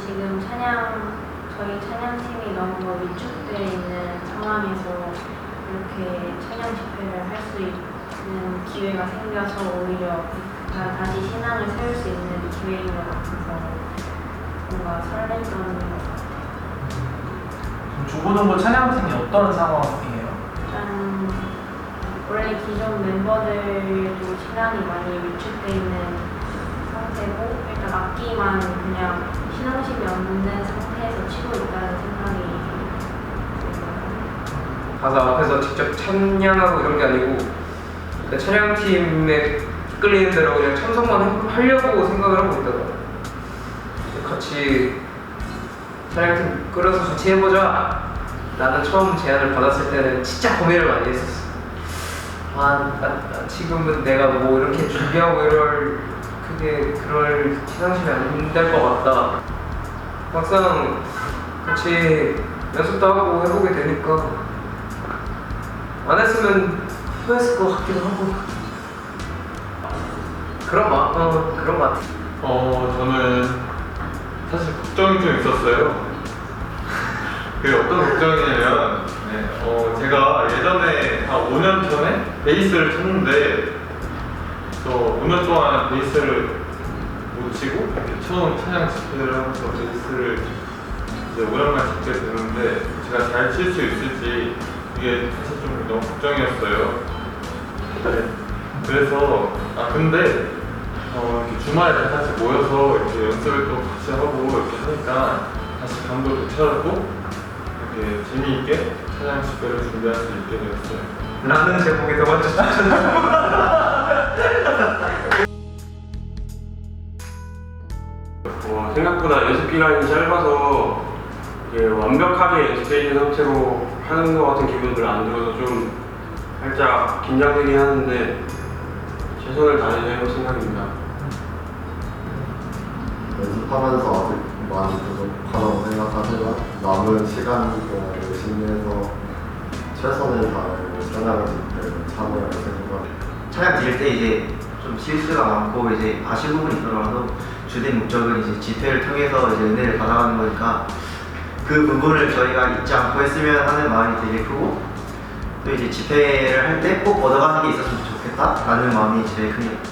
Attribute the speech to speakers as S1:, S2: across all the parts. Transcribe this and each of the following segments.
S1: 지금 찬양 저희 찬양팀이 너무 위축되어 있는 상황에서 이렇게 찬양 집회를 할 수 있는 기회가 생겨서 오히려 다- 다시 신앙을 세울 수 있는 기회인 것 같아서 뭔가 설렜던 것 같아요.
S2: 조고등부 찬양팀이 어떤 상황이에요?
S1: 일단 원래 기존 멤버들도 신앙이 많이 위축되어 있는 상태고 일단 악기만 그냥 신앙심이 없는 상태에서 치고 있다는 생각이.
S3: 가서 앞에서 직접 찬양하고 이런 게 아니고 그 찬양팀에 이끌리는 대로 그냥 참석만 해- 하려고 생각을 하고 있다가 같이 찬양팀 끌어서 같이 해보자 나는 처음 제안을 받았을 때는 진짜 고민을 많이 했었어 아 나, 나 지금은 내가 뭐 이렇게 준비하고 이럴 그게 그럴 신앙심이 안 될 것 같다 막상 같이 연습도 하고 해보게 되니까 안 했으면 후회했을 것 같기도 하고 그런 마, 어, 그런 것 같아
S4: 어, 저는 사실 걱정이 좀 있었어요. 그 어떤 걱정이냐면, 네, 어, 제가 예전에 한 5년 전에 베이스를 쳤는데, 저 5년 동안 베이스를 못 치고, 이렇게 처음 찬양 집회를 하면서 베이스를 이제 오랜만에 치게 되는데, 제가 잘 칠 수 있을지, 이게 사실 좀 너무 걱정이었어요. 네. 그래서, 아, 근데, 어, 이렇게 주말에 다 같이 모여서 이렇게 연습을 또 같이 하고 이렇게 하니까 다시 감도 되찾고 이렇게 재미있게 찬양 집회를 준비할 수 있게 되었어요.
S3: 라는 제목이 더 먼저
S5: 생각보다 연습 기간이 짧아서 이게 완벽하게 연습해 있는 상태로 하는 것 같은 기분이 별로 안 들어서 좀 살짝 긴장되긴 하는데 최선을 다해서 해볼 생각입니다.
S6: 연습하면서 아직 많이 부족하다고 생각하지만 남은 시간 동안 열심히 해서 최선을 다해 찬양을 집회 참여할 생각
S7: 찬양 드릴 때 이제 좀 실수가 많고 이제 아쉬운 부분이 있더라도 주된 목적은 이제 집회를 통해서 이제 은혜를 받아가는 거니까 그 부분을 저희가 잊지 않고 했으면 하는 마음이 되게 크고 또 이제 집회를 할 때 꼭 얻어가는 게 있었으면 좋겠다라는 마음이 제일 큽니다.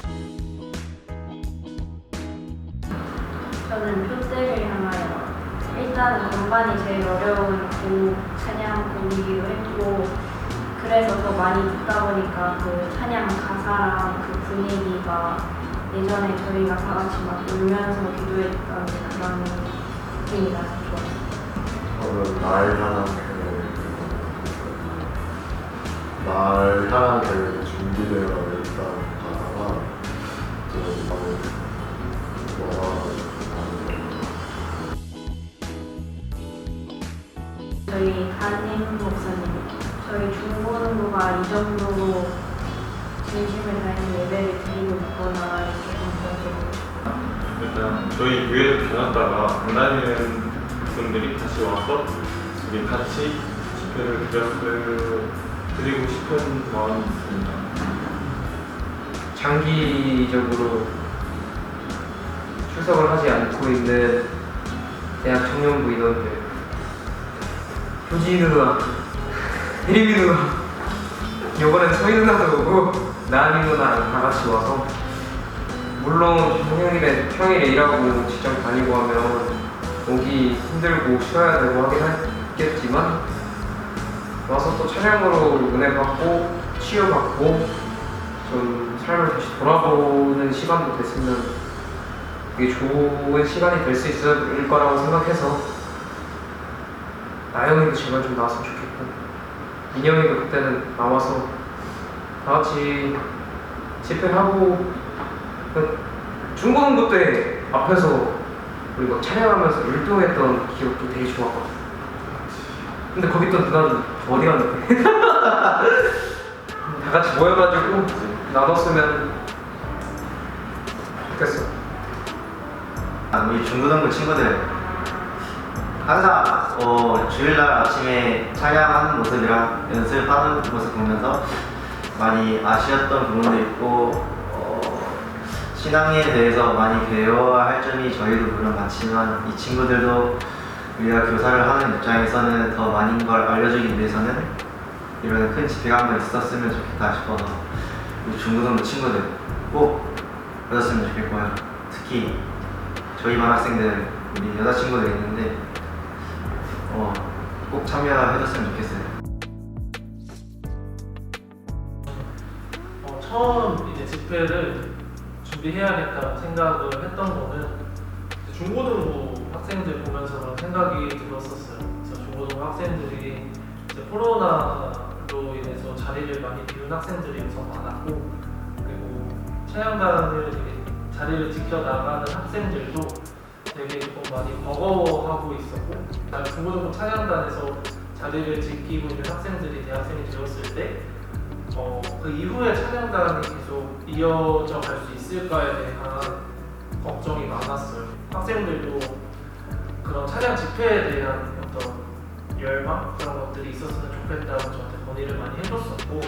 S1: 저는 표대를 향하여 일단 건반이 제일 어려운 곡 찬양 곡이기도 했고 그래서 더 많이 듣다 보니까 그 찬양 가사랑 그 분위기가 예전에 저희가 다 같이 막 울면서 기도했던 그런 느낌이라서 좋았어요.
S6: 저는 날 향한 계획 날 향한 계획이 준비되어 일단 가다가 뭐라
S1: 저희 담임 목사님, 저희 중고등부가 이 정도로 진심을 다해서 예배를 드리고 있구나 이렇게 감사드리고
S4: 일단 저희 교회를 다녔다가 안 다니는 분들이 다시 와서 우리 같이 집회를 드렸을, 드리고 싶은 마음이 있습니다.
S3: 장기적으로 출석을 하지 않고 있는 대학 청년부 인원들 효지 누나, 혜림이 누나 요번엔 소희 누나도 오고 나은이 누나랑 다 같이 와서 물론 평일에, 평일에 일하고 직장 다니고 하면 오기 힘들고 쉬어야 되고 하긴 하겠지만 와서 또 차량으로 은혜 받고 치유받고 좀 삶을 다시 돌아보는 시간도 됐으면 그게 좋은 시간이 될 수 있을 거라고 생각해서 나영이도 제발 좀 나왔으면 좋겠고 민영이도 그때는 나와서 다 같이 집회하고 그 중고등부 때 앞에서 우리 막 찬양하면서 율동했던 기억도 되게 좋았거든. 근데 거기 있던 누나는 어디 갔는데 다 같이 모여가지고 나눴으면 좋겠어.
S7: 아, 우리 중고등부 친구들. 항상 어, 주일날 아침에 찬양하는 모습이랑 연습하는 모습 보면서 많이 아쉬웠던 부분도 있고 어, 신앙에 대해서 많이 배워야 할 점이 저희도 물론 많지만 이 친구들도 우리가 교사를 하는 입장에서는 더 많은 걸 알려주기 위해서는 이런 큰 집회가 한번 있었으면 좋겠다 싶어서 우리 중고등부 친구들 꼭 그랬으면 좋겠고요. 특히 저희 반 학생들 우리 여자친구들 있는데 어, 꼭 참여해줬으면 좋겠어요.
S2: 처음 이제 집회를 준비해야겠다고 생각을 했던 거는 중고등부 학생들 보면서 생각이 들었었어요. 그래서 중고등부 학생들이 이제 코로나로 인해서 자리를 많이 비운 학생들이 우선 많았고 그리고 차양단을 되게 자리를 지켜나가는 학생들도 되게 조금 많이 버거워하고 있었고 나 중고등부 찬양단에서 자리를 지키고 있는 학생들이 대학생이 되었을 때 어, 그 이후에 찬양단이 계속 이어져 갈 수 있을까에 대한 걱정이 많았어요. 학생들도 그런 찬양 집회에 대한 어떤 열망 그런 것들이 있었으면 좋겠다고 저한테 건의를 많이 해줬었고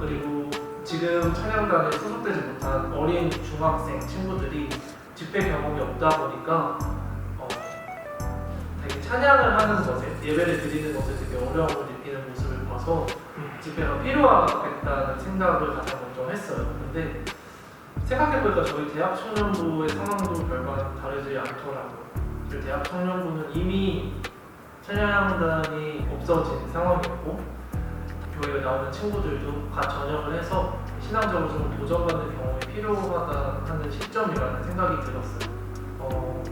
S2: 그리고 지금 찬양단에 소속되지 못한 어린 중학생 친구들이 집회 경험이 없다 보니까 어, 되게 찬양을 하는 것에 예배를 드리는 것에 되게 어려움을 느끼는 모습을 봐서 집회가 필요하겠다는 생각을 가장 먼저 했어요. 근데 생각해보니까 저희 대학 청년부의 상황도 별반 다르지 않더라고요. 대학 청년부는 이미 찬양단이 없어진 상황이었고 교회에 나오는 친구들도 다 전역을 해서 신앙적으로 좀 도전받는 경험이 필요하다 하는 시점이라는 생각이 들었어요. 어,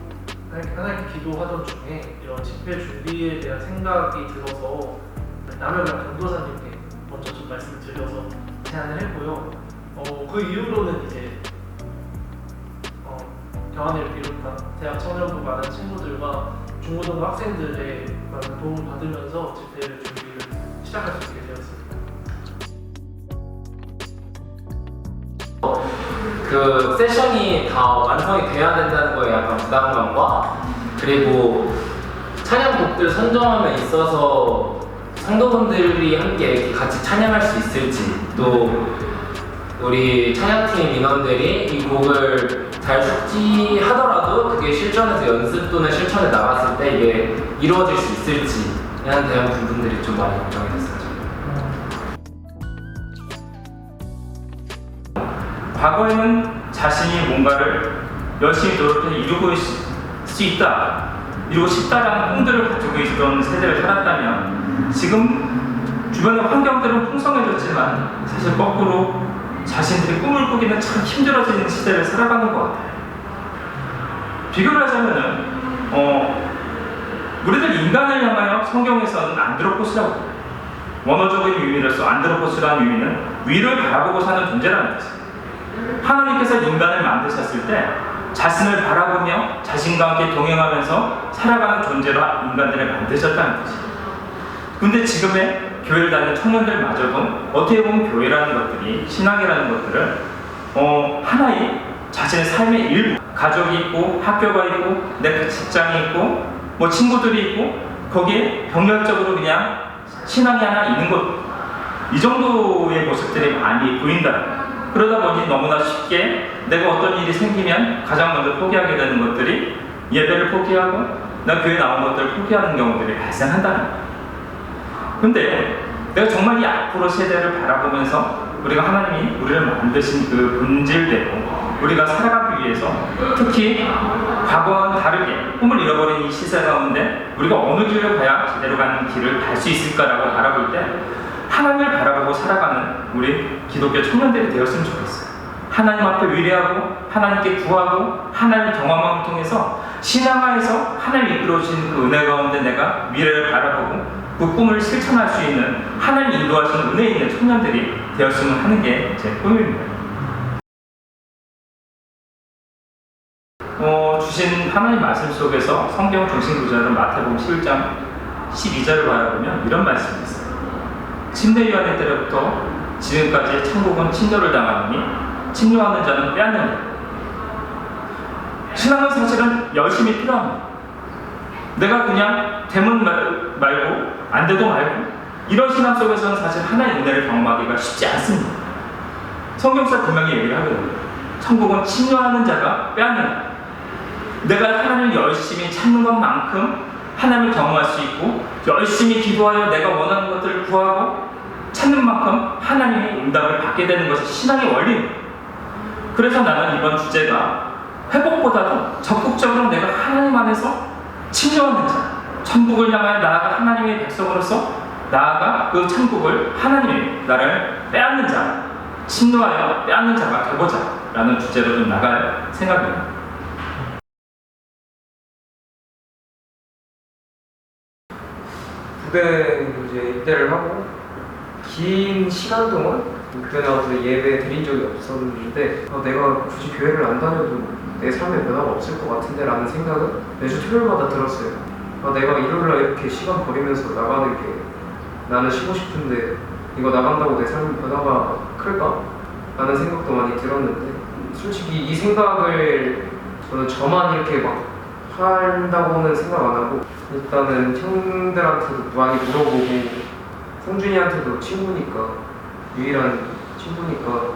S2: 하나님께, 기도하던 중에 이런 집회 준비에 대한 생각이 들어서 남해관 강도사님께 먼저 좀 말씀을 드려서 제안을 했고요. 어, 그 이후로는 이제 어, 경환이를 비롯한 대학 청년부 많은 친구들과 중고등부 학생들의 많은 도움을 받으면서 집회를 준비를 시작할 수 있게 되었습니다.
S8: 그 세션이 다 완성이 돼야 된다는 거에 약간 부담감과 그리고 찬양곡들 선정함에 있어서 성도분들이 함께 같이 찬양할 수 있을지 또 우리 찬양팀 인원들이 이 곡을 잘 숙지하더라도 그게 실전에서 연습 또는 실천에 나갔을 때 이게 이루어질 수 있을지에 대한 부분들이 좀 많이 걱정이 됐어요.
S9: 과거에는 자신이 뭔가를 열심히 노력해서 이루고 있- 수 있다, 이루고 싶다라는 꿈들을 가지고 있던 세대를 살았다면 지금 주변의 환경들은 풍성해졌지만 사실 거꾸로 자신들이 꿈을 꾸기는 참 힘들어지는 시대를 살아가는 것 같아요. 비교를 하자면은 어, 우리들 인간을 향하여 성경에서는 안드로포스라고. 원어적인 의미로서 안드로포스라는 의미는 위를 바라보고 사는 존재라는 뜻이에요. 하나님께서 인간을 만드셨을 때 자신을 바라보며 자신과 함께 동행하면서 살아가는 존재로 인간들을 만드셨다는 뜻이에요. 근데 지금의 교회를 다니는 청년들마저도 어떻게 보면 교회라는 것들이 신앙이라는 것들을 어, 하나의 자신의 삶의 일부 가족이 있고 학교가 있고 내 직장이 있고 뭐 친구들이 있고 거기에 병렬적으로 그냥 신앙이 하나 있는 것 이 정도의 모습들이 많이 보인다. 그러다 보니 너무나 쉽게 내가 어떤 일이 생기면 가장 먼저 포기하게 되는 것들이 예배를 포기하고 나 교회 나온 것들을 포기하는 경우들이 발생한다는 거예요. 근데 내가 정말 이 앞으로 세대를 바라보면서 우리가 하나님이 우리를 만드신 그 본질대로 우리가 살아가기 위해서 특히 과거와는 다르게 꿈을 잃어버린 이 시세 가운데 우리가 어느 길을 가야 제대로 가는 길을 갈 수 있을까라고 바라볼 때 하나님을 바라보고 살아가는 우리 기독교 청년들이 되었으면 좋겠어요. 하나님 앞에 위례하고 하나님께 구하고 하나님 경험함을 통해서 신앙화에서 하나님 이끌어 주신 그 은혜 가운데 내가 미래를 바라보고 그 꿈을 실천할 수 있는 하나님 인도하시는 은혜 있는 청년들이 되었으면 하는 게 제 꿈입니다. 어, 주신 하나님 말씀 속에서 성경 중심 구절은 마태복음 11장 12절을 바라보면 이런 말씀이 있어요. 침례 요한의 때로부터 지금까지 천국은 침노를 당하느니 침노하는 자는 빼앗는다. 신앙은 사실은 열심히 필요합니다. 내가 그냥 말- 말고 안 돼도 말고 이런 신앙 속에서는 사실 하나의 은혜를 경험하기가 쉽지 않습니다. 성경사 분명히 얘기를 하거든요. 천국은 침노하는 자가 빼앗는다. 내가 하나님을 열심히 찾는 것만큼 하나님을 경험할 수 있고 열심히 기도하여 내가 원하는 것들을 구하고 찾는 만큼 하나님의 응답을 받게 되는 것이 신앙의 원리입니다. 그래서 나는 이번 주제가 회복보다도 적극적으로 내가 하나님 안에서 침노하는 자, 천국을 향하여 나아가 하나님의 백성으로서 나아가 그 천국을 하나님이 나를 빼앗는 자, 침노하여 빼앗는 자가 되고자 라는 주제로 좀 나갈 생각입니다.
S3: 부대 이제 입대를 하고 긴 시간 동안 교회 나와서 예배 드린 적이 없었는데 아, 내가 굳이 교회를 안 다녀도 내 삶에 변화가 없을 것 같은데 라는 생각은 매주 토요일마다 들었어요 아, 내가 일요일날 이렇게 시간 버리면서 나가는 게 나는 쉬고 싶은데 이거 나간다고 내 삶에 변화가 클까? 라는 생각도 많이 들었는데 솔직히 이 생각을 저는 저만 이렇게 막 한다고는 생각 안 하고 일단은 형들한테도 많이 물어보고 성준이한테도 친구니까 유일한 친구니까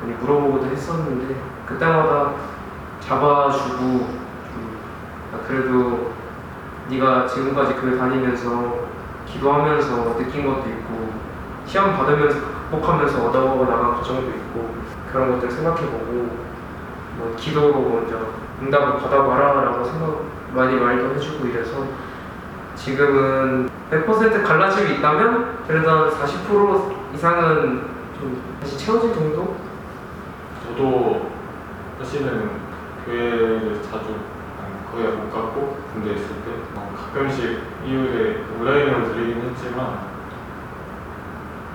S3: 많이 물어보고도 했었는데 그때마다 잡아주고 좀, 아, 그래도 네가 지금까지 교회 다니면서 기도하면서 느낀 것도 있고 시험 받으면서 극복하면서 얻어 나간 과정도 있고 그런 것들 생각해보고 뭐 기도로 먼저 응답을 받아봐라라고 생각 많이 말도 해주고 이래서 지금은 100% 갈라짐이 있다면 그래도 한40% 이상은 좀 다시 채워질 정도?
S4: 저도 사실은 교회를 자주 거의 못 갔고 군대 있을 때 어, 가끔씩 이후에 온라인으로 드리긴 했지만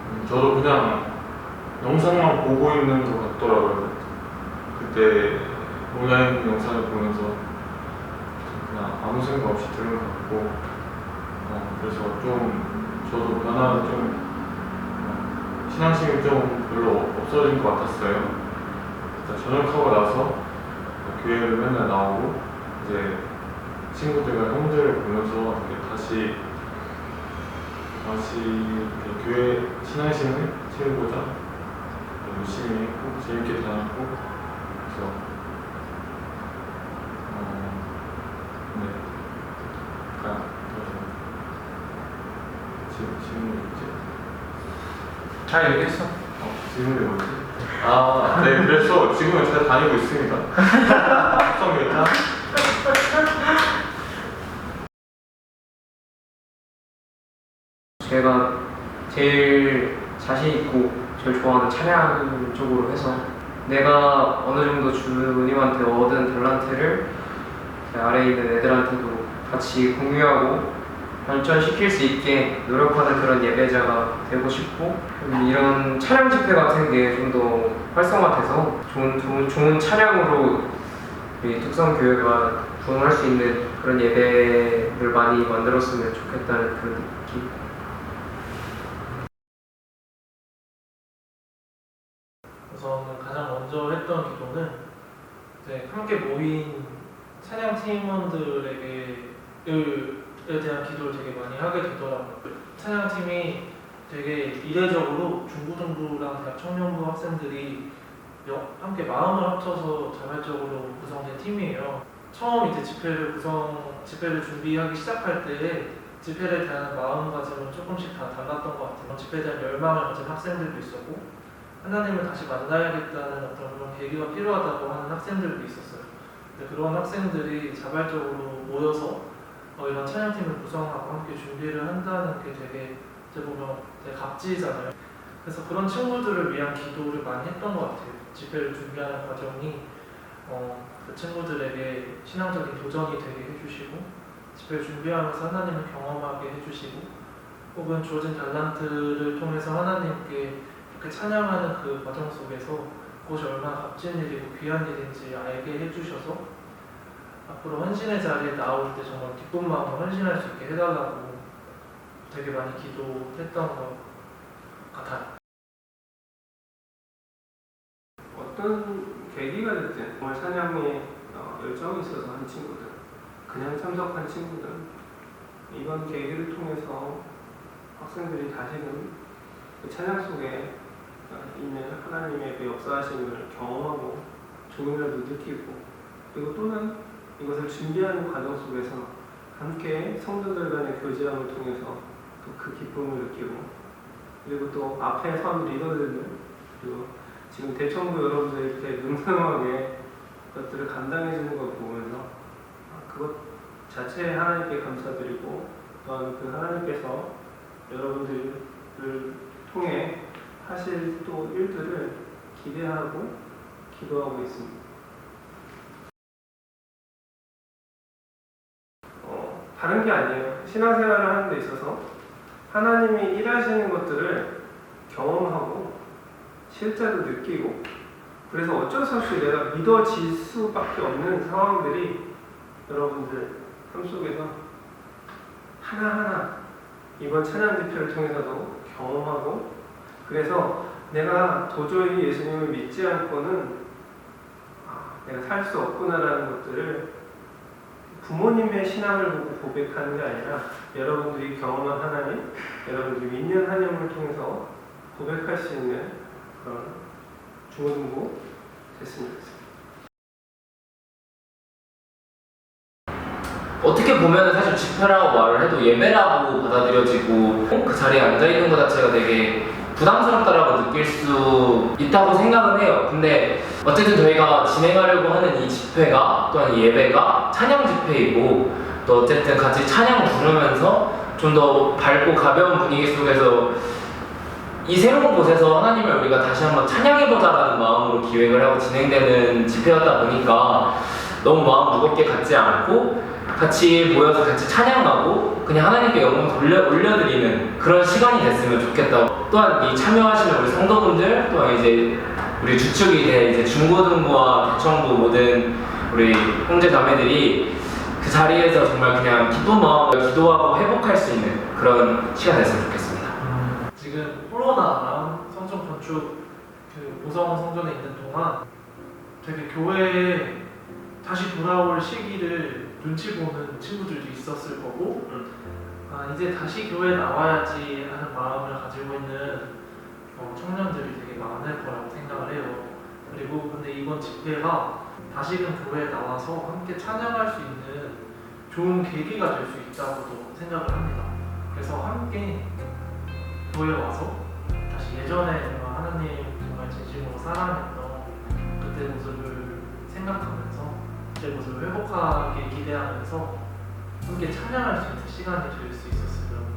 S4: 음, 저도 그냥 영상만 보고 있는 것 같더라고요. 그때 온라인 영상을 보면서 그냥 아무 생각 없이 들은 것 같고 어, 그래서 좀 저도 변화는 좀 어, 신앙심이 좀 별로 없어진 것 같았어요. 일단 전역하고 나서 교회를 맨날 나오고 이제 친구들과 형제를 보면서 다시 다시 이렇게 교회 신앙심을 채우고자 열심히 했고 재밌게 다녔고 그래서 어, 네 약간 지금 질문이 뭐지?
S2: 잘 얘기했어.
S4: 어, 질문이 뭐지? 아, 네, 그래서 지금은 잘 다니고 있습니다. 합성교사.
S3: 제가 제일 자신 있고 제일 좋아하는 찬양 쪽으로 해서 내가 어느 정도 주님한테 얻은 달란트를 제 아래에 있는 애들한테도 같이 공유하고 발전시킬 수 있게 노력하는 그런 예배자가 되고 싶고 음, 이런 찬양 집회 같은 게 좀 더 활성화돼서 좋은, 좋은, 좋은 찬양으로 우리 특성교회가 부흥할 수 있는 그런 예배를 많이 만들었으면 좋겠다는 그런 느낌
S2: 가장 먼저 했던 기도는 이제 함께 모인 찬양 팀원들에게 에 대한 기도를 되게 많이 하게 되더라고요. 찬양 팀이 되게 이례적으로 중고등부랑 대학 청년부 학생들이 여- 함께 마음을 합쳐서 자발적으로 구성된 팀이에요. 처음 이제 집회를 구성 집회를 준비하기 시작할 때 집회에 대한 마음가짐은 조금씩 다 달랐던 것 같아요. 집회에 대한 열망을 가진 학생들도 있었고 하나님을 다시 만나야겠다는 어떤 그런 계기가 필요하다고 하는 학생들도 있었어요. 근데 그런 학생들이 자발적으로 모여서 어, 이런 찬양팀을 구성하고 함께 준비를 한다는 게 되게 어떻게 보면 되게 값지잖아요. 그래서 그런 친구들을 위한 기도를 많이 했던 것 같아요. 집회를 준비하는 과정이 어, 그 친구들에게 신앙적인 도전이 되게 해주시고 집회를 준비하면서 하나님을 경험하게 해주시고 혹은 주어진 달란트를 통해서 하나님께 그 찬양하는 그 과정 속에서 그것이 얼마나 값진 일이고 귀한 일인지 알게 해주셔서 앞으로 헌신의 자리에 나올 때 정말 기쁜 마음으로 헌신할 수 있게 해달라고 되게 많이 기도했던 것 같아요.
S10: 어떤 계기가 됐든 정말 찬양에 어, 열정이 있어서 한 친구들, 그냥 참석한 친구들, 이번 계기를 통해서 학생들이 다시금 그 찬양 속에 어, 있는 하나님의 그 역사하심을 경험하고 조금이라도 느끼고 그리고 또는 이것을 준비하는 과정 속에서 함께 성도들 간의 교제함을 통해서 또 그 기쁨을 느끼고 그리고 또 앞에 선 리더들을 그리고 지금 대청부 여러분들 이렇게 능성하게 것들을 감당해 주는 걸 보면서 아, 그것 자체에 하나님께 감사드리고 또한 그 하나님께서 여러분들을 통해 하실 또 일들을 기대하고 기도하고 있습니다. 어, 다른 게 아니에요. 신앙생활을 하는 데 있어서 하나님이 일하시는 것들을 경험하고 실제로 느끼고 그래서 어쩔 수 없이 내가 믿어질 수밖에 없는 상황들이 여러분들 삶 속에서 하나하나 이번 찬양 집회를 통해서도 경험하고 그래서 내가 도저히 예수님을 믿지 않고는 아, 내가 살 수 없구나라는 것들을 부모님의 신앙을 보고 고백하는 게 아니라 여러분들이 경험한 하나님, 여러분들이 믿는 하나님을 통해서 고백할 수 있는 그런 중고등부 됐으면 좋겠습니다.
S8: 어떻게 보면 사실 집회라고 말을 해도 예배라고 받아들여지고 그 자리에 앉아 있는 것 자체가 되게 부담스럽다라고 느낄 수 있다고 생각은 해요. 근데 어쨌든 저희가 진행하려고 하는 이 집회가 또한 이 예배가 찬양 집회이고 또 어쨌든 같이 찬양 부르면서 좀 더 밝고 가벼운 분위기 속에서 이 새로운 곳에서 하나님을 우리가 다시 한번 찬양해보자라는 마음으로 기획을 하고 진행되는 집회였다 보니까 너무 마음 무겁게 갖지 않고 같이 모여서 같이 찬양하고 그냥 하나님께 영광 돌려 올려드리는 그런 시간이 됐으면 좋겠다. 또한 이 참여하시는 우리 성도분들 또한 이제 우리 주축이 된 이제 중고등부와 대청부 모든 우리 형제 자매들이 그 자리에서 정말 그냥 기쁜 마음으로 기도하고 회복할 수 있는 그런 시간 됐으면 좋겠습니다.
S2: 지금 코로나랑 성전 건축 그 보성 성전에 있는 동안 되게 교회에 다시 돌아올 시기를 눈치 보는 친구들도 있었을 거고 아 이제 다시 교회 에 나와야지 하는 마음을 가지고 있는 어, 청년들이 되게 많을 거라고 생각을 해요. 그리고 근데 이번 집회가 다시금 교회에 나와서 함께 찬양할 수 있는 좋은 계기가 될 수 있다고도 생각을 합니다. 그래서 함께 교회 와서 다시 예전에 정말 하나님 정말 진심으로 사랑했던 그때 모습을 생각하면서 그때 모습을 회복하게 기대하면서 함께 찬양할 수 있는 시간이 될 수 있었으면.